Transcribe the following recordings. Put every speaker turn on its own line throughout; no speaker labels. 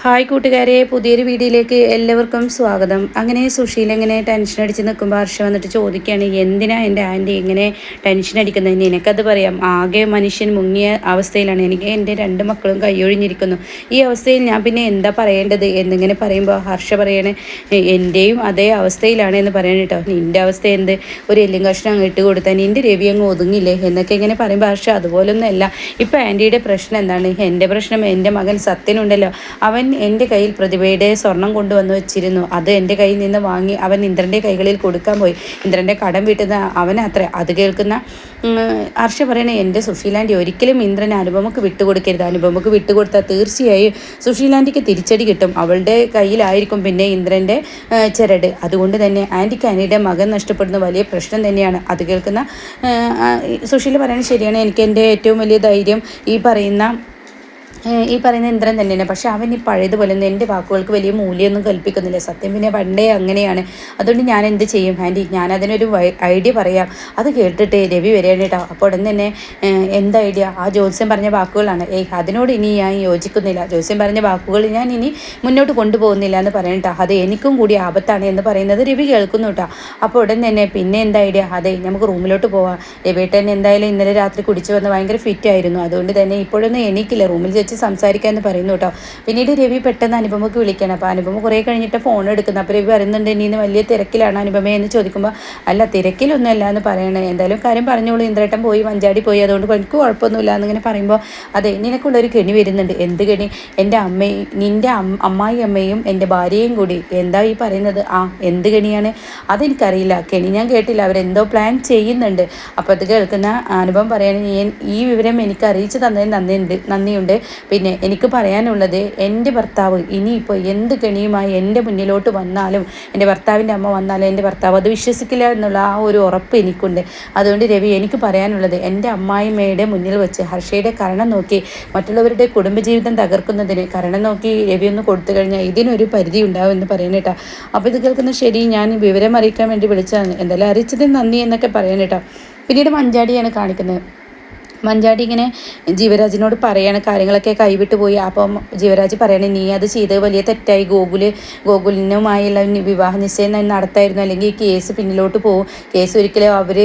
Hi കൂട്ടുകാരെ പുതിയൊരു വീഡിയോയിലേക്ക് എല്ലാവർക്കും സ്വാഗതം. അങ്ങനെ സുശീൽ എങ്ങനെ ടെൻഷൻ അടിച്ച് നിൽക്കുമ്പോൾ ഹർഷ വന്നിട്ട് ചോദിക്കുകയാണ് എന്തിനാ എന്റെ ആന്റി ഇങ്ങനെ ടെൻഷൻ അടിക്കുന്നത്? നിനക്കത് പറയാം. ആകെ മനുഷ്യൻ മുങ്ങിയ അവസ്ഥയിലാണ്. എനിക്ക് എന്റെ രണ്ട് മക്കളും കൈയൊഴിഞ്ഞിരിക്കുന്നു. ഈ അവസ്ഥയിൽ ഞാൻ പിന്നെ എന്താ പറയേണ്ടത്? എന്നിങ്ങനെ പറയുമ്പോൾ ഹർഷ പറയണേ എന്റെയും അതേ അവസ്ഥയിലാണ് എന്ന് പറയണം കേട്ടോ. നിന്റെ അവസ്ഥ എന്ത്? ഒരു എല്ലും കഷ്ണം അങ്ങ് ഇട്ട് കൊടുത്താൽ നിന്റെ രവി അങ്ങ് ഒതുങ്ങില്ലേ? എന്നൊക്കെ ഇങ്ങനെ പറയുമ്പോൾ ഹർഷ അതുപോലൊന്നുമല്ല ഇപ്പോൾ ആന്റിയുടെ പ്രശ്നം എന്താണ്? എന്റെ പ്രശ്നം എന്റെ മകൻ സത്യനുണ്ടല്ലോ. അവൻ എന്റെ കയ്യിൽ പ്രതിഭയുടെ സ്വർണം കൊണ്ടുവന്ന് വെച്ചിരുന്നു. അത് എന്റെ കയ്യിൽ നിന്ന് വാങ്ങി അവൻ ഇന്ദ്രന്റെ കൈകളിൽ കൊടുക്കാൻ പോയി. ഇന്ദ്രന്റെ കടം വീട്ടുന്ന അവനത്ര അത് കേൾക്കുന്ന ഹർഷ പറയണേ എന്റെ സുശീലാന്റി ഒരിക്കലും ഇന്ദ്രൻ അനുപമക്ക് വിട്ടുകൊടുക്കരുത്. അനുപമക്ക് വിട്ടുകൊടുത്താൽ തീർച്ചയായും സുഷീലാന്റിക്ക് തിരിച്ചടി കിട്ടും. അവളുടെ കയ്യിലായിരിക്കും പിന്നെ ഇന്ദ്രന്റെ ചരട്. അതുകൊണ്ട് തന്നെ ആന്റിക്ക് അനിയുടെ മകൻ നഷ്ടപ്പെടുന്ന വലിയ പ്രശ്നം തന്നെയാണ്. അത് കേൾക്കുന്ന സുഷീല പറയണത് ശരിയാണ്. എനിക്ക് എന്റെ ഏറ്റവും വലിയ ധൈര്യം ഈ പറയുന്ന ഈ പറയുന്ന ഇന്ദ്രൻ തന്നെയാണ്. പക്ഷെ അവൻ ഈ പഴയതുപോലെ ഒന്നും എന്റെ വാക്കുകൾക്ക് വലിയ മൂല്യമൊന്നും കൽപ്പിക്കുന്നില്ല. സത്യം പിന്നെ പണ്ടേ അങ്ങനെയാണ്. അതുകൊണ്ട് ഞാൻ എന്ത് ചെയ്യും? ആന്റി ഞാൻ അതിനൊരു ഐഡിയ പറയാം. അത് കേട്ടിട്ട് രവി വരികയാണ് കേട്ടോ. അപ്പോൾ ഉടൻ തന്നെ എന്ത് ഐഡിയ? ആ ജോത്സ്യം പറഞ്ഞ വാക്കുകളാണ്. ഏയ് അതിനോട് ഇനി ഞാൻ യോജിക്കുന്നില്ല. ജോത്സ്യം പറഞ്ഞ വാക്കുകൾ ഞാൻ ഇനി മുന്നോട്ട് കൊണ്ടുപോകുന്നില്ല എന്ന് പറയട്ടോ അത് എനിക്കും കൂടി ആപത്താണ് എന്ന് പറയുന്നത് രവി കേൾക്കുന്നു കേട്ടോ. അപ്പോൾ ഉടൻ തന്നെ പിന്നെ എന്താ ഐഡിയ? അതെ നമുക്ക് റൂമിലോട്ട് പോവാം. രവിട്ടൻ എന്തായാലും ഇന്നലെ രാത്രി കുടിച്ചു വന്ന് ഭയങ്കര ഫിറ്റ് ആയിരുന്നു. അതുകൊണ്ട് തന്നെ ഇപ്പോഴൊന്നും എനിക്കില്ല റൂമിൽ വെച്ച് സംസാരിക്കാമെന്ന് പറയുന്നു കേട്ടോ. പിന്നീട് രവി പെട്ടെന്ന് അനുപമക്ക് വിളിക്കണം. അപ്പോൾ അനുപമ കുറേ കഴിഞ്ഞിട്ട് ഫോൺ എടുക്കുന്നത് അപ്പോൾ രവി പറയുന്നുണ്ട് ഇനി ഇന്ന് വലിയ തിരക്കിലാണ് അനുപമ എന്ന് ചോദിക്കുമ്പോൾ അല്ല തിരക്കിലൊന്നും അല്ല എന്ന് പറയണേ. എന്തായാലും കാര്യം പറഞ്ഞോളൂ. ഇന്ദ്രേട്ടൻ പോയി മഞ്ചാടി പോയി. അതുകൊണ്ട് എനിക്ക് കുഴപ്പമൊന്നുമില്ല എന്നിങ്ങനെ പറയുമ്പോൾ അതെ നിനക്കുള്ളൊരു കെണി വരുന്നുണ്ട്. എന്ത് കെണി? എന്റെ അമ്മയും നിന്റെ അമ്മ അമ്മായി അമ്മയും എന്റെ ഭാര്യയും കൂടി. എന്താ ഈ പറയുന്നത്? ആ എന്ത് കെണിയാണ്? അതെനിക്കറിയില്ല. കെണി ഞാൻ കേട്ടില്ല. അവരെന്തോ പ്ലാൻ ചെയ്യുന്നുണ്ട്. അപ്പോൾ അത് കേൾക്കുന്ന അനുഭവം പറയുകയാണെങ്കിൽ ഈ വിവരം എനിക്ക് അറിയിച്ചു തന്നതിന് നന്ദിയുണ്ട്. നന്ദിയുണ്ട്. പിന്നെ എനിക്ക് പറയാനുള്ളത് എന്റെ ഭർത്താവ് ഇനിയിപ്പോൾ എന്ത് കെണിയുമായി എന്റെ മുന്നിലോട്ട് വന്നാലും എന്റെ ഭർത്താവിന്റെ അമ്മ വന്നാലും എന്റെ ഭർത്താവ് അത് വിശ്വസിക്കില്ല എന്നുള്ള ആ ഒരു ഉറപ്പ് എനിക്കുണ്ട്. അതുകൊണ്ട് രവി എനിക്ക് പറയാനുള്ളത് എന്റെ അമ്മായിമ്മയുടെ മുന്നിൽ വെച്ച് ഹർഷയുടെ കരണം നോക്കി മറ്റുള്ളവരുടെ കുടുംബജീവിതം തകർക്കുന്നതിന് കരണം നോക്കി രവി ഒന്ന് കൊടുത്തു കഴിഞ്ഞാൽ ഇതിനൊരു പരിധി ഉണ്ടാവും എന്ന് പറയുന്നേട്ടാ അപ്പോൾ ഇത് കേൾക്കുന്ന ശരി ഞാൻ വിവരം അറിയിക്കാൻ വേണ്ടി വിളിച്ചതാണ്. എന്തായാലും അറിയിച്ചതിന് നന്ദി എന്നൊക്കെ പറയാനേട്ടാ പിന്നീട് മഞ്ചാടിയാണ് കാണിക്കുന്നത്. മഞ്ചാടി ഇങ്ങനെ ജീവരാജിനോട് പറയാണ് കാര്യങ്ങളൊക്കെ കൈവിട്ട് പോയി. അപ്പം ജീവരാജ് പറയണേ നീ അത് ചെയ്തത് വലിയ തെറ്റായി. ഗോകുൽ ഗോകുലിനുമായുള്ള വിവാഹ നിശ്ചയം നടത്തായിരുന്നു. അല്ലെങ്കിൽ കേസ് പിന്നിലോട്ട് പോകും. കേസ് ഒരിക്കലും അവർ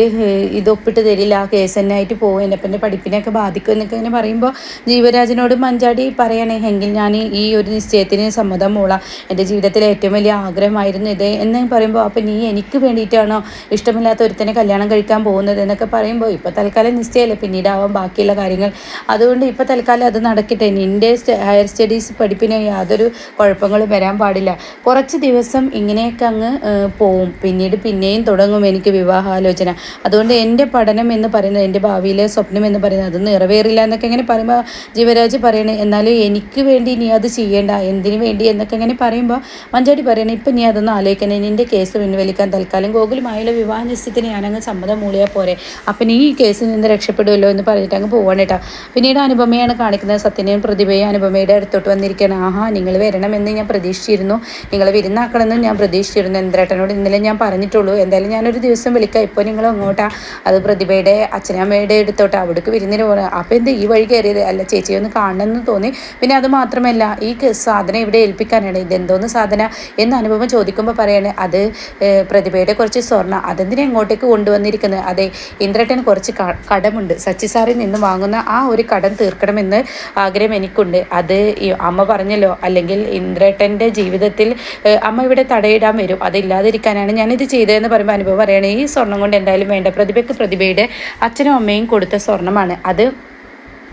ഇതൊപ്പിട്ട് തരില്ല. ആ കേസ് തന്നെ ആയിട്ട് പോകും. എന്നെപ്പന്റെ പഠിപ്പിനെയൊക്കെ ബാധിക്കും എന്നൊക്കെ ഇങ്ങനെ പറയുമ്പോൾ ജീവരാജിനോട് മഞ്ചാടി പറയണേ എങ്കിൽ ഞാൻ ഈ ഒരു നിശ്ചയത്തിന് സമ്മതം മൂളാം. എന്റെ ജീവിതത്തിലെ ഏറ്റവും വലിയ ആഗ്രഹമായിരുന്നു ഇത് എന്ന് പറയുമ്പോൾ അപ്പം നീ എനിക്ക് വേണ്ടിയിട്ടാണോ ഇഷ്ടമില്ലാത്ത ഒരുത്തനെ കല്യാണം കഴിക്കാൻ പോകുന്നത്? എന്നൊക്കെ പറയുമ്പോൾ ഇപ്പോൾ തൽക്കാലം നിശ്ചയമല്ലേ പിന്നീടാവാം ബാക്കിയുള്ള കാര്യങ്ങൾ. അതുകൊണ്ട് ഇപ്പോൾ തൽക്കാലം അത് നടക്കട്ടെ. നിന്റെ എന്റെ ഹയർ സ്റ്റഡീസ് പഠിപ്പിന് യാതൊരു കുഴപ്പങ്ങളും വരാൻ പാടില്ല. കുറച്ച് ദിവസം ഇങ്ങനെയൊക്കെ അങ്ങ് പോവും. പിന്നീട് പിന്നെയും തുടങ്ങും എനിക്ക് വിവാഹാലോചന. അതുകൊണ്ട് എന്റെ പഠനം എന്ന് പറയുന്നത് എന്റെ ഭാവിയിലെ സ്വപ്നം എന്ന് പറയുന്നത് അത് നിറവേറില്ല എന്നൊക്കെ ഇങ്ങനെ പറയുമ്പോൾ ജീവരാജ് പറയണേ എന്നാലും എനിക്ക് വേണ്ടി നീ അത് ചെയ്യേണ്ട എന്തിനു വേണ്ടി എന്നൊക്കെ ഇങ്ങനെ പറയുമ്പോൾ മഞ്ചാടി പറയണേ ഇപ്പം നീ അതൊന്നും ആലോചിക്കണേ. നിന്റെ കേസ് പിൻവലിക്കാൻ തൽക്കാലം ഗോകുലുമായുള്ള വിവാഹ നിശ്ചയത്തിന് ഞാനങ്ങ് സമ്മതം മൂളിയാൽ പോരെ. അപ്പം നീ ഈ കേസിൽ നിന്ന് രക്ഷപ്പെടുമല്ലോ എന്ന് പറഞ്ഞിട്ട് അങ്ങ് പോവാണ് കേട്ടോ. പിന്നീട് അനുപമയാണ് കാണിക്കുന്നത് സത്യനെയും പ്രതിഭയും അനുപമയുടെ അടുത്തോട്ട് വന്നിരിക്കുകയാണ്. ആഹാ നിങ്ങൾ വരണമെന്ന് ഞാൻ പ്രതീക്ഷിച്ചിരുന്നു. നിങ്ങൾ വിരുന്നാക്കണമെന്ന് ഞാൻ പ്രതീക്ഷിച്ചിരുന്നു. എന്ത്രേട്ടനോട് ഇന്നലെ ഞാൻ പറഞ്ഞിട്ടുള്ളൂ. എന്തായാലും ഞാനൊരു ദിവസം വിളിക്കാം. ഇപ്പോൾ നിങ്ങൾ അങ്ങോട്ടാ അത് പ്രതിഭയുടെ അച്ഛനമ്മയുടെ അടുത്തോട്ട്. അവിടേക്ക് വിരുന്നിന് പോകണം അപ്പോൾ എന്ത് ഈ വഴി കയറിയത്? അല്ല ചേച്ചി ഒന്ന് കാണണമെന്ന് തോന്നി. പിന്നെ അത് മാത്രമല്ല ഈ സാധനം ഇവിടെ ഏൽപ്പിക്കാനാണ്. ഇതെന്തോന്ന് സാധന എന്ന് അനുഭവം ചോദിക്കുമ്പോൾ പറയാണ് അത് പ്രതിഭയുടെ കുറച്ച് സ്വർണ. അതെന്തിനാ ഇങ്ങോട്ടേക്ക് കൊണ്ടുവന്നിരിക്കുന്നത്? അതെ ഇന്ദ്രട്ടന് കുറച്ച് കടമുണ്ട്. സച്ചി സാറിൽ നിന്ന് വാങ്ങുന്ന ആ ഒരു കടം തീർക്കണമെന്ന് ആഗ്രഹം എനിക്കുണ്ട്. അത് അമ്മ പറഞ്ഞല്ലോ അല്ലെങ്കിൽ ഇന്ദ്രേട്ടന്റെ ജീവിതത്തിൽ അമ്മ ഇവിടെ തടയിടാൻ വരും. അതില്ലാതിരിക്കാനാണ് ഞാനിത് ചെയ്തതെന്ന് പറയുമ്പോൾ അനുഭവം പറയുകയാണ് ഈ സ്വർണം കൊണ്ട് എന്തായാലും വേണ്ട. പ്രതിഭയ്ക്ക് പ്രതിഭയുടെ അച്ഛനും അമ്മയും കൊടുത്ത സ്വർണമാണ് അത്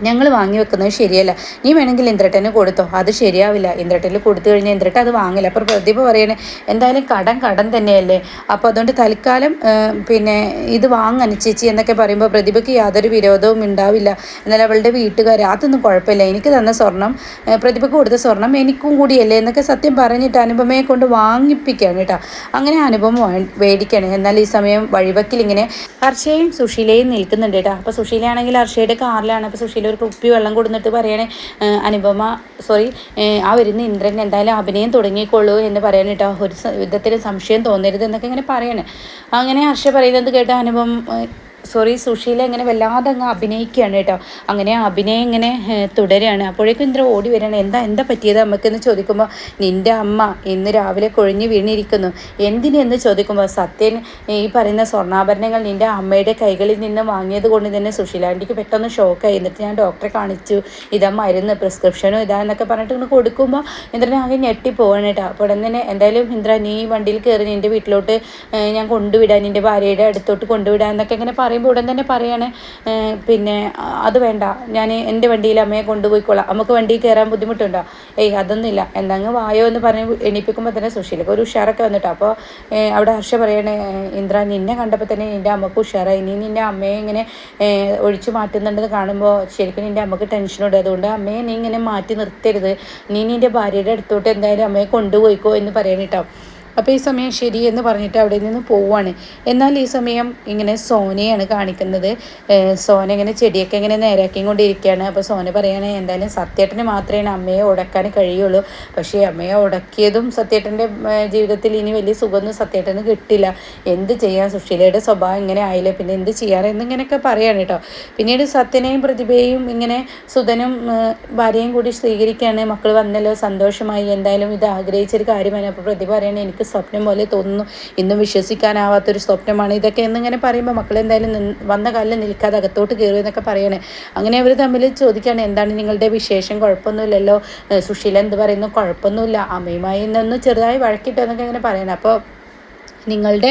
ഞങ്ങൾ വാങ്ങി വെക്കുന്നത് ശരിയല്ല. നീ വേണമെങ്കിൽ ഇന്ദ്രട്ടന് കൊടുത്തോ. അത് ശരിയാവില്ല. ഇന്ദ്രട്ടന് കൊടുത്തു കഴിഞ്ഞാൽ ഇന്ദ്രട്ട അത് വാങ്ങില്ല. അപ്പോൾ പ്രതിഭ പറയണേ എന്തായാലും കടം കടം തന്നെയല്ലേ? അപ്പോൾ അതുകൊണ്ട് തൽക്കാലം പിന്നെ ഇത് വാങ്ങാൻ ചേച്ചി എന്നൊക്കെ പറയുമ്പോൾ പ്രതിഭയ്ക്ക് യാതൊരു വിരോധവും ഉണ്ടാവില്ല. എന്നാൽ അവളുടെ വീട്ടുകാർ അതൊന്നും കുഴപ്പമില്ല. എനിക്ക് തന്ന സ്വർണം പ്രതിഭയ്ക്ക് കൊടുത്ത സ്വർണം എനിക്കും കൂടിയല്ലേ? എന്നൊക്കെ സത്യം പറഞ്ഞിട്ട് അനുപമയെ കൊണ്ട് വാങ്ങിപ്പിക്കുകയാണ് കേട്ടോ. അങ്ങനെ അനുപമ വാ- എന്നാൽ ഈ സമയം വഴിവക്കിൽ ഇങ്ങനെ ഹർഷയും സുശീലയും നിൽക്കുന്നുണ്ട് കേട്ടോ. അപ്പോൾ സുശീലയാണെങ്കിൽ ഹർഷയുടെ കാറിലാണ്. അപ്പോൾ സുശീല ഒരു കുപ്പി വെള്ളം കൊടുന്നിട്ട് പറയണേ "ഏഹ്, അനുപമ സോറി ആ വരുന്ന ഇന്ദ്രൻ എന്തായാലും അഭിനയം തുടങ്ങിക്കൊള്ളൂ എന്ന് പറയാൻ കേട്ടോ ഒരു വിധത്തിൽ സംശയം തോന്നരുത് എന്നൊക്കെ ഇങ്ങനെ പറയണേ. അങ്ങനെ ഹർഷ പറയുന്നത് കേട്ട അനുപം ഏഹ്, സോറി സുശീല ഇങ്ങനെ വല്ലാതെ അങ്ങ് അഭിനയിക്കുകയാണ് കേട്ടോ. അങ്ങനെ അഭിനയം ഇങ്ങനെ തുടരുകയാണ്. അപ്പോഴേക്കും ഇന്ദ്ര ഓടി വരികയാണ്. എന്താ എന്താ പറ്റിയത്? അമ്മക്കെന്ന് ചോദിക്കുമ്പോൾ നിന്റെ അമ്മ ഇന്ന് രാവിലെ കൊഴിഞ്ഞ് വീണിരിക്കുന്നു. എന്തിനെന്ന് ചോദിക്കുമ്പോൾ സത്യൻ ഈ പറയുന്ന സ്വർണാഭരണങ്ങൾ നിന്റെ അമ്മയുടെ കൈകളിൽ നിന്ന് വാങ്ങിയത് കൊണ്ട് തന്നെ സുശീലാന്റിക്ക് പെട്ടെന്ന് ഷോക്കായി എന്നിട്ട് ഞാൻ ഡോക്ടറെ കാണിച്ചു. ഇതാ മരുന്ന് പ്രിസ്ക്രിപ്ഷനും ഇതാ എന്നൊക്കെ പറഞ്ഞിട്ട് ഇങ്ങനെ കൊടുക്കുമ്പോൾ ഇന്ദ്രനെ ആകെ ഞെട്ടിപ്പോവാണ് കേട്ടോ. അപ്പോൾ ഉടൻ തന്നെ എന്തായാലും ഇന്ദ്ര നീ വണ്ടിയിൽ കയറി നിന്റെ വീട്ടിലോട്ട് ഞാൻ കൊണ്ടുവിടാൻ നിന്റെ ഭാര്യയുടെ അടുത്തോട്ട് കൊണ്ടുവിടാൻ എന്നൊക്കെ ഇങ്ങനെ പറയുമ്പോൾ ഉടൻ തന്നെ പറയാണ് പിന്നെ അത് വേണ്ട. ഞാൻ എന്റെ വണ്ടിയിൽ അമ്മയെ കൊണ്ടുപോയിക്കോളാം. നമുക്ക് വണ്ടിയിൽ കയറാൻ ബുദ്ധിമുട്ടുണ്ടോ? ഏയ് അതൊന്നുമില്ല. എന്തെങ്കിലും വായോ എന്ന് പറഞ്ഞ് എണീപ്പിക്കുമ്പോൾ തന്നെ സുശീലക്ക് ഒരു ഉഷാറൊക്കെ വന്നിട്ടോ. അപ്പോൾ അവിടെ ഹർഷ പറയണേ ഇന്ദ്ര നിന്നെ കണ്ടപ്പോൾ തന്നെ നിന്റെ അമ്മയ്ക്ക് ഉഷാറായി. നീ നിന്റെ അമ്മയെ ഇങ്ങനെ ഒഴിച്ചു മാറ്റുന്നുണ്ടെന്ന് കാണുമ്പോൾ ശരിക്കും നിന്റെ അമ്മയ്ക്ക് ടെൻഷനുണ്ട് അതുകൊണ്ട് അമ്മയെ നീ ഇങ്ങനെ മാറ്റി നിർത്തരുത്. നീ നിന്റെ ഭാര്യയുടെ അടുത്തോട്ട് എന്തായാലും അമ്മയെ കൊണ്ടുപോയിക്കോ എന്ന് പറയണിട്ടോ അപ്പോൾ ഈ സമയം ശരി എന്ന് പറഞ്ഞിട്ട് അവിടെ നിന്ന് പോവുകയാണ് എന്നാൽ ഈ സമയം ഇങ്ങനെ സോനയാണ് കാണിക്കുന്നത്. സോന ഇങ്ങനെ ചെടിയൊക്കെ ഇങ്ങനെ നേരാക്കി കൊണ്ടിരിക്കുകയാണ്. അപ്പോൾ സോന പറയുകയാണ് എന്തായാലും സത്യേട്ടന് മാത്രമേ അമ്മയെ ഉടക്കാൻ കഴിയുള്ളൂ. പക്ഷേ അമ്മയെ ഉടക്കിയതും സത്യേട്ടന്റെ ജീവിതത്തിൽ ഇനി വലിയ സുഖമൊന്നും സത്യേട്ടന് കിട്ടില്ല. എന്ത് ചെയ്യാൻ സുഷീലയുടെ സ്വഭാവം ഇങ്ങനെ ആയില്ലേ? പിന്നെ എന്ത് ചെയ്യാറെന്ന് ഇങ്ങനെയൊക്കെ പറയാണ് കേട്ടോ. പിന്നീട് സത്യനെയും പ്രതിഭയെയും ഇങ്ങനെ സുധനും ഭാര്യയും കൂടി സ്വീകരിക്കുകയാണ്. മക്കൾ വന്നല്ലോ സന്തോഷമായി. എന്തായാലും ഇത് ആഗ്രഹിച്ചൊരു കാര്യമാണ്. അപ്പോൾ പ്രതിഭ പറയണേ എനിക്ക് സ്വപ്നം പോലെ തോന്നുന്നു. ഇന്നും വിശ്വസിക്കാനാവാത്തൊരു സ്വപ്നമാണ് ഇതൊക്കെ എന്നിങ്ങനെ പറയുമ്പോൾ മക്കൾ എന്തായാലും വന്ന കാലിൽ നിൽക്കാതെ അകത്തോട്ട് കയറും എന്നൊക്കെ പറയണേ. അങ്ങനെ അവർ തമ്മിൽ ചോദിക്കുകയാണ് എന്താണ് നിങ്ങളുടെ വിശേഷം? കുഴപ്പമൊന്നുമില്ലല്ലോ? സുശീല എന്ത് പറയുന്നു? കുഴപ്പമൊന്നുമില്ല. അമ്മയുമായി നിന്ന് ചെറുതായി വഴക്കിട്ടോ എന്നൊക്കെ ഇങ്ങനെ പറയണം. അപ്പോൾ നിങ്ങളുടെ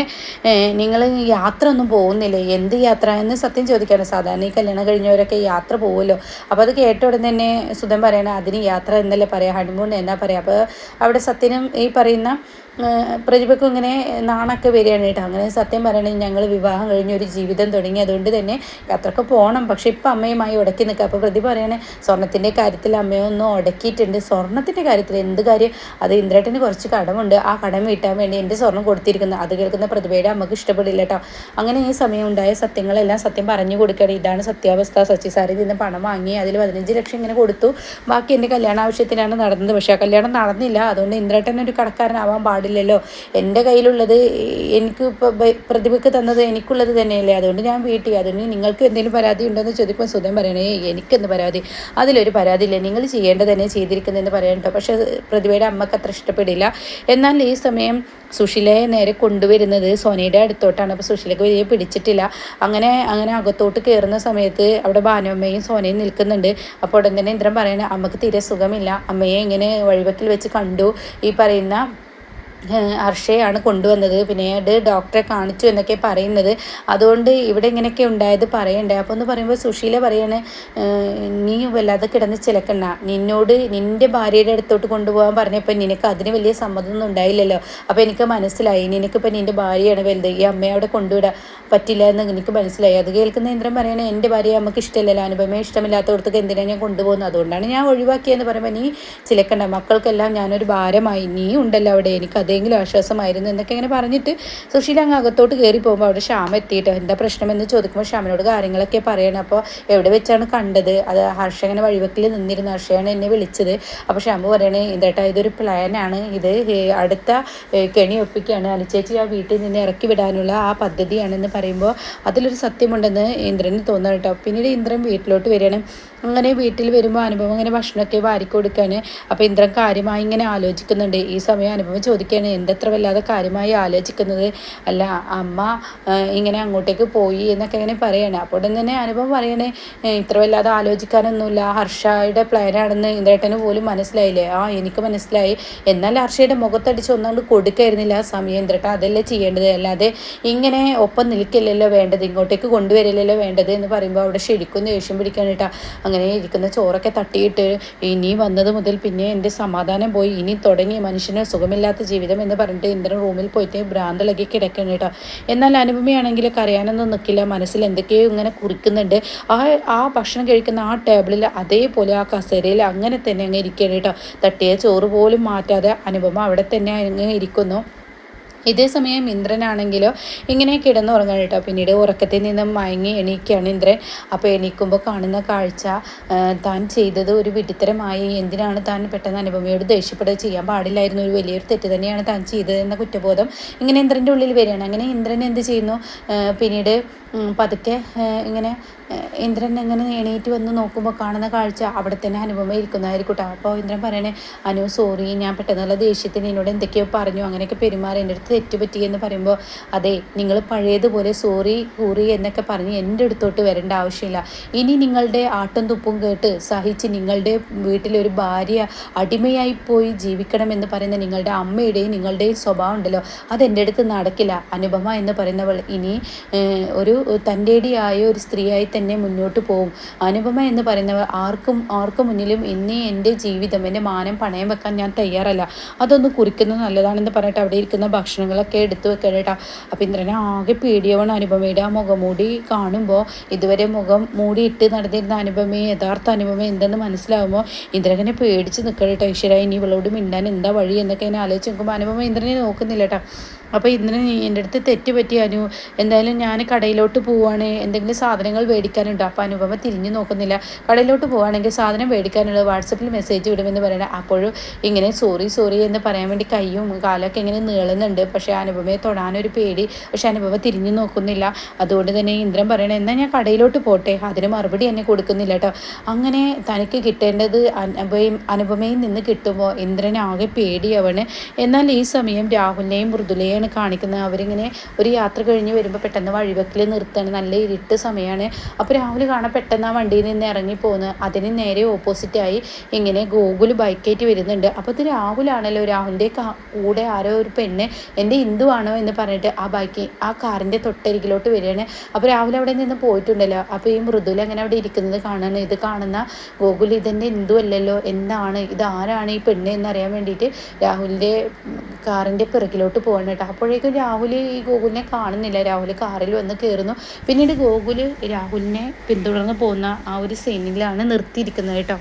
നിങ്ങൾ യാത്ര ഒന്നും പോകുന്നില്ലേ? എന്ത് യാത്ര? എന്ന് സത്യം ചോദിക്കാണ്. സാധാരണ ഈ കല്യാണം കഴിഞ്ഞവരൊക്കെ യാത്ര പോകുമല്ലോ അപ്പോൾ അത് കേട്ട ഉടൻ തന്നെ സുധൻ പറയണേ അതിന് യാത്ര എന്നല്ലേ പറയാം ഹണിമൂൺ എന്നാ പറയാം? അപ്പോൾ അവിടെ സത്യനും ഈ പറയുന്ന പ്രതിഭയ്ക്കും ഇങ്ങനെ നാണൊക്കെ വരികയാണ് കേട്ടോ. അങ്ങനെ സത്യം പറയണെങ്കിൽ ഞങ്ങൾ വിവാഹം കഴിഞ്ഞ് ഒരു ജീവിതം തുടങ്ങി. അതുകൊണ്ട് തന്നെ യാത്രയ്ക്ക് പോകണം പക്ഷേ ഇപ്പം അമ്മയുമായി ഉടക്കി നിൽക്കുക. അപ്പോൾ പ്രതി പറയണേ സ്വർണത്തിന്റെ കാര്യത്തിൽ അമ്മയൊന്നും ഉടക്കിയിട്ടുണ്ട്. സ്വർണത്തിന്റെ കാര്യത്തിൽ എന്ത് കാര്യം? അത് ഇന്ദ്രേട്ടന് കുറച്ച് കടമുണ്ട്. ആ കടം വീട്ടാൻ വേണ്ടി എന്റെ സ്വർണം കൊടുത്തിരിക്കുന്നു. അത് കേൾക്കുന്ന പ്രതിഭയുടെ അമ്മയ്ക്ക് ഇഷ്ടപ്പെടില്ല കേട്ടോ. അങ്ങനെ ഈ സമയം ഉണ്ടായ സത്യങ്ങളെല്ലാം സത്യം പറഞ്ഞു കൊടുക്കുകയാണ്. ഇതാണ് സത്യാവസ്ഥ. സച്ചി സാറിൽ നിന്ന് പണം വാങ്ങി അതിൽ പതിനഞ്ച് ലക്ഷം ഇങ്ങനെ കൊടുത്തു. ബാക്കി എന്റെ കല്യാണ ആവശ്യത്തിനാണ് നടന്നത്. പക്ഷേ ആ കല്യാണം നടന്നില്ല. അതുകൊണ്ട് ഇന്ദ്രേട്ടൻ ഒരു കടക്കാരനാവാൻ പാടില്ല. പാടില്ലല്ലോ എന്റെ കയ്യിലുള്ളത് എനിക്ക് പ്രതിഭയ്ക്ക് തന്നത് എനിക്കുള്ളത് തന്നെയല്ലേ. അതുകൊണ്ട് ഞാൻ വീട്ടിൽ അതുകൊണ്ട് നിങ്ങൾക്ക് എന്തെങ്കിലും പരാതി ഉണ്ടോ എന്ന് ചോദിക്കുമ്പോൾ സുധം പറയണേ എനിക്കെന്ത് പരാതി? അതിലൊരു ഇല്ല നിങ്ങൾ ചെയ്യേണ്ടത് തന്നെ ചെയ്തിരിക്കുന്നതെന്ന് പറയണ്ടോ പക്ഷേ പ്രതിഭയുടെ അമ്മയ്ക്ക് അത്ര ഇഷ്ടപ്പെടില്ല. എന്നാൽ ഈ സമയം സുശീലയെ നേരെ കൊണ്ടുവരുന്നത് സോനിയുടെ അടുത്തോട്ടാണ്. അപ്പോൾ സുഷിലക്ക് വലിയ പിടിച്ചിട്ടില്ല. അങ്ങനെ അങ്ങനെ അകത്തോട്ട് കയറുന്ന സമയത്ത് അവിടെ ഭാനുമ്മയും സോനയും നിൽക്കുന്നുണ്ട്. അപ്പോൾ ഉടൻ തന്നെ ഇന്ദ്രൻ പറയണേ അമ്മയ്ക്ക് തീരെ സുഖമില്ല. അമ്മയെ ഇങ്ങനെ വഴിവക്കിൽ വെച്ച് കണ്ടു. ഈ പറയുന്ന ഹർഷയാണ് കൊണ്ടുവന്നത്. പിന്നീട് ഡോക്ടറെ കാണിച്ചു എന്നൊക്കെ പറയുന്നത്. അതുകൊണ്ട് ഇവിടെ ഇങ്ങനെയൊക്കെ ഉണ്ടായത് പറയണ്ടേ? അപ്പോൾ എന്ന് പറയുമ്പോൾ സുശീല പറയാണ് നീ വല്ലാതെ കിടന്ന് ചിലക്കണ്ട. നിന്നോട് നിന്റെ ഭാര്യയുടെ അടുത്തോട്ട് കൊണ്ടുപോകാൻ പറഞ്ഞപ്പോൾ നിനക്ക് അതിന് വലിയ സമ്മതമൊന്നും ഉണ്ടായില്ലല്ലോ. അപ്പോൾ എനിക്ക് മനസ്സിലായി. നിനക്കിപ്പോൾ നിന്റെ ഭാര്യയാണ് വലുത്. ഈ അമ്മയെ അവിടെ കൊണ്ടുവിടാൻ പറ്റില്ല എന്ന് എനിക്ക് മനസ്സിലായി. അത് കേൾക്കുന്ന ഇന്ദ്രൻ പറയണേ എന്റെ ഭാര്യ നമുക്ക് ഇഷ്ടമല്ലല്ലോ അനുപമയെ ഇഷ്ടമില്ലാത്തടത്തേക്ക് എന്തിനാണ് ഞാൻ കൊണ്ടുപോകുന്നത് അതുകൊണ്ടാണ് ഞാൻ ഒഴിവാക്കിയെന്ന് പറയുമ്പോൾ നീ ചിലക്കണ്ട. മക്കൾക്കെല്ലാം ഞാനൊരു ഭാരമായി. നീ ഉണ്ടല്ലോ അവിടെ. എനിക്ക് അതെങ്കിലും ആശ്വാസമായിരുന്നു എന്നൊക്കെ ഇങ്ങനെ പറഞ്ഞിട്ട് സുശീല അങ്ങ് അകത്തോട്ട് കയറി പോകുമ്പോൾ അവിടെ ശ്യാമ എത്തിയിട്ട് എന്താ പ്രശ്നമെന്ന് ചോദിക്കുമ്പോൾ ശ്യാമിനോട് കാര്യങ്ങളൊക്കെ പറയണം. അപ്പോൾ എവിടെ വെച്ചാണ് കണ്ടത്? അത് ഹർഷ ഇങ്ങനെ വഴിവെക്കിൽ നിന്നിരുന്നു. ഹർഷയാണ് എന്നെ വിളിച്ചത്. അപ്പോൾ ശ്യാമ പറയണേ ഇതേട്ടാ ഇതൊരു പ്ലാനാണ് ഇത് അടുത്ത കെണി ഒപ്പിക്കുകയാണ് അനുചേച്ചി ആ വീട്ടിൽ നിന്ന് ഇറക്കി വിടാനുള്ള ആ പദ്ധതിയാണെന്ന് പറയുമ്പോൾ അതിലൊരു സത്യമുണ്ടെന്ന് ഇന്ദ്രന് തോന്നുന്നു കേട്ടോ. പിന്നീട് ഇന്ദ്രൻ വീട്ടിലോട്ട് വരികയാണ്. അങ്ങനെ വീട്ടിൽ വരുമ്പോൾ അനുഭവം ഇങ്ങനെ ഭക്ഷണമൊക്കെ വാരിക്കൊടുക്കാൻ അപ്പോൾ ഇന്ദ്രൻ കാര്യമായി ഇങ്ങനെ ആലോചിക്കുന്നുണ്ട്. ഈ സമയം അനുഭവം ചോദിക്കുകയാണ് എന്തത്ര വല്ലാതെ കാര്യമായി ആലോചിക്കുന്നത്. അല്ല അമ്മ ഇങ്ങനെ അങ്ങോട്ടേക്ക് പോയി എന്നൊക്കെ ഇങ്ങനെ പറയണേ. അപ്പോൾ തന്നെ അനുഭവം പറയണേ ഇത്ര വല്ലാതെ ആലോചിക്കാനൊന്നുമില്ല. ഹർഷയുടെ പ്ലാനാണെന്ന് ഇന്ദ്രേട്ടന് പോലും മനസ്സിലായില്ലേ? ആ എനിക്ക് മനസ്സിലായി. എന്നാൽ ഹർഷയുടെ മുഖത്തടിച്ച് ഒന്നുകൊണ്ട് കൊടുക്കായിരുന്നില്ല ആ സമയം. ഇന്ദ്രേട്ടൻ അതല്ലേ ചെയ്യേണ്ടത്? അല്ലാതെ ഇങ്ങനെ ഒപ്പം നിൽക്കില്ലല്ലോ വേണ്ടത്. ഇങ്ങോട്ടേക്ക് കൊണ്ടുവരില്ലല്ലോ വേണ്ടത് എന്ന് പറയുമ്പോൾ അവിടെ ശരിക്കും ദേഷ്യം പിടിക്കാൻ അങ്ങനെ ഇരിക്കുന്ന ചോറൊക്കെ തട്ടിയിട്ട് ഇനി വന്നത് മുതൽ പിന്നെ എന്റെ സമാധാനം പോയി. ഇനി തുടങ്ങി മനുഷ്യന് സുഖമില്ലാത്ത ജീവിതം. എന്ന് പറഞ്ഞിട്ട് ഇന്ദ്രൻ റൂമിൽ പോയിട്ട് ഭ്രാന്തളകി കിടക്കണം കേട്ടോ. എന്നാൽ അനുപമയാണെങ്കിൽ കരയാനൊന്നും നിൽക്കില്ല. മനസ്സിൽ എന്തൊക്കെയോ ഇങ്ങനെ കുറിക്കുന്നുണ്ട്. ആ ആ ഭക്ഷണം കഴിക്കുന്ന ആ ടേബിളിൽ അതേപോലെ ആ കസേരയിൽ അങ്ങനെ തന്നെ അങ്ങ് ഇരിക്കണം കേട്ടോ. തട്ടിയ ചോറ് പോലും മാറ്റാതെ അനുപമ അവിടെ തന്നെ അങ്ങ് ഇരിക്കുന്നു. ഇതേ സമയം ഇന്ദ്രനാണെങ്കിലോ ഇങ്ങനെ കിടന്നുറങ്ങാൻ കേട്ടോ. പിന്നീട് ഉറക്കത്തിൽ നിന്നും മയങ്ങി എണീക്കുകയാണ് ഇന്ദ്രൻ. അപ്പോൾ എണീക്കുമ്പോൾ കാണുന്ന കാഴ്ച താൻ ചെയ്തത് ഒരു വിഡിത്തരമായി എന്തിനാണ് താൻ പെട്ടെന്ന് അനുപമയോട് ദേഷ്യപ്പെടുക ചെയ്യാൻ പാടില്ലായിരുന്നു? ഒരു വലിയൊരു തെറ്റ് തന്നെയാണ് താൻ ചെയ്തതെന്ന കുറ്റബോധം ഇങ്ങനെ ഇന്ദ്രന്റെ ഉള്ളിൽ വരികയാണ്. അങ്ങനെ ഇന്ദ്രൻ എന്ത് ചെയ്യുന്നു? പിന്നീട് പതുക്കെ ഇങ്ങനെ ഇന്ദ്രൻ ഇങ്ങനെ എണീറ്റ് വന്ന് നോക്കുമ്പോൾ കാണുന്ന കാഴ്ച അവിടെ തന്നെ അനുപമ ഇരിക്കുന്നതായിരിക്കും കേട്ടോ അപ്പോൾ ഇന്ദ്രൻ പറയണേ അനു സോറി ഞാൻ പെട്ടെന്നുള്ള ദേഷ്യത്തിന് എന്നോട് എന്തൊക്കെയോ പറഞ്ഞു. അങ്ങനെയൊക്കെ പെരുമാറി എന്റെ അടുത്ത് തെറ്റുപറ്റി എന്ന് പറയുമ്പോൾ അതെ നിങ്ങൾ പഴയതുപോലെ സോറി കൂറി എന്നൊക്കെ പറഞ്ഞ് എന്റെ അടുത്തോട്ട് വരേണ്ട ആവശ്യമില്ല. ഇനി നിങ്ങളുടെ ആട്ടും തുപ്പും കേട്ട് സഹിച്ച് നിങ്ങളുടെ വീട്ടിലൊരു ഭാര്യ അടിമയായി പോയി ജീവിക്കണമെന്ന് പറയുന്ന നിങ്ങളുടെ അമ്മയുടെയും നിങ്ങളുടെയും സ്വഭാവം ഉണ്ടല്ലോ. അതെന്റെ അടുത്ത് നടക്കില്ല. അനുപമ എന്ന് പറയുന്നവൾ ഇനി ഒരു തന്റെടിയായ ഒരു സ്ത്രീയായി തന്നെ മുന്നോട്ട് പോകും അനുപമ എന്ന് പറയുന്നവർ ആർക്കും ആർക്കും മുന്നിലും എന്നേ എന്റെ ജീവിതം എന്റെ മാനം പണയം വെക്കാൻ ഞാൻ തയ്യാറല്ല. അതൊന്ന് കുറിക്കുന്നത് നല്ലതാണെന്ന് പറഞ്ഞിട്ട് അവിടെ ഇരിക്കുന്ന ഭക്ഷണങ്ങളൊക്കെ എടുത്തു വെക്കണം കേട്ടോ അപ്പം ഇന്ദ്രനെ ആകെ പേടിയവണ് അനുപമയുടെ ആ മുഖംമൂടി കാണുമ്പോൾ ഇതുവരെ മുഖം മൂടിയിട്ട് നടന്നിരുന്ന അനുപമയെ യഥാർത്ഥ അനുപമ എന്തെന്ന് മനസ്സിലാവുമ്പോൾ ഇന്ദ്രനെ പേടിച്ച് നിൽക്കണം കേട്ടോ ഈശ്വര ഇനി ഇവളോട് മിണ്ടാൻ എന്താ വഴി എന്നൊക്കെ എന്നെ ആലോചിച്ച് നോക്കുമ്പോൾ അനുപമ ഇന്ദ്രനെ നോക്കുന്നില്ല കേട്ടോ അപ്പോൾ ഇന്ദ്രൻ എന്റെ അടുത്ത് തെറ്റ് പറ്റി അനു. എന്തായാലും ഞാൻ കടയിലോട്ട് പോവുകയാണ് എന്തെങ്കിലും സാധനങ്ങൾ മേടിക്കാനുണ്ട്. അപ്പോൾ അനുപമ തിരിഞ്ഞു നോക്കുന്നില്ല. കടയിലോട്ട് പോവുകയാണെങ്കിൽ സാധനം മേടിക്കാനുള്ള വാട്സപ്പിൽ മെസ്സേജ് വിടുമെന്ന് പറയണം അപ്പോഴും ഇങ്ങനെ സോറി സോറി എന്ന് പറയാൻ വേണ്ടി കൈയും കാലൊക്കെ ഇങ്ങനെ നീളുന്നുണ്ട്. പക്ഷേ അനുപമയെ തൊടാനൊരു പേടി. പക്ഷേ അനുപമ തിരിഞ്ഞു നോക്കുന്നില്ല. അതുകൊണ്ട് തന്നെ ഇന്ദ്രൻ പറയണേ എന്നാൽ ഞാൻ കടയിലോട്ട് പോട്ടെ. അതിന് മറുപടി എന്നെ കൊടുക്കുന്നില്ല കേട്ടോ അങ്ങനെ തനിക്ക് കിട്ടേണ്ടത് അനുപമയും അനുപമയിൽ നിന്ന് കിട്ടുമ്പോൾ ഇന്ദ്രൻ ആകെ പേടിയവണ്. എന്നാൽ ഈ സമയം രാഹുലിനെയും മൃദുലയെയാണ് കാണിക്കുന്നത്. അവരിങ്ങനെ ഒരു യാത്ര കഴിഞ്ഞ് വരുമ്പോൾ പെട്ടെന്ന് വഴിവെക്കിൽ നിർത്തുകയാണ് നല്ല ഇരുട്ട് സമയമാണ് അപ്പോൾ രാഹുൽ കാണാൻ പെട്ടെന്ന് ആ വണ്ടിയിൽ നിന്ന് ഇറങ്ങി പോകുന്നത് അതിന് നേരെ ഓപ്പോസിറ്റായി ഇങ്ങനെ ഗോകുൽ ബൈക്കായിട്ട് വരുന്നുണ്ട്. അപ്പോൾ ഇത് രാഹുലാണല്ലോ. രാഹുലിന്റെ കൂടെ ആരോ ഒരു പെണ്ണ് എന്റെ ഹിന്ദുവാണോ എന്ന് പറഞ്ഞിട്ട് ആ ബൈക്ക് ആ കാറിന്റെ തൊട്ടരികിലോട്ട് വരികയാണ്. അപ്പോൾ രാഹുൽ അവിടെ നിന്ന് പോയിട്ടുണ്ടല്ലോ. അപ്പോൾ ഈ മൃദുല അങ്ങനെ അവിടെ ഇരിക്കുന്നത് കാണുകയാണ് ഇത് കാണുന്ന ഗോകുൽ ഇതെന്റെ ഹിന്ദു അല്ലല്ലോ. എന്താണ്? ഇതാരാണ് ഈ പെണ്ണ് എന്നറിയാൻ വേണ്ടിയിട്ട് രാഹുലിന്റെ കാറിന്റെ പിറകിലോട്ട് പോകണം കേട്ടോ. അപ്പോഴേക്കും രാഹുൽ ഈ ഗോകുലിനെ കാണുന്നില്ല. രാഹുൽ കാറിൽ വന്ന് കയറുന്നു. പിന്നീട് ഗോകുൽ രാഹുലിനെ പിന്തുടർന്ന് പോകുന്ന ആ ഒരു സീനിലാണ് നിർത്തിയിരിക്കുന്നത് കേട്ടോ.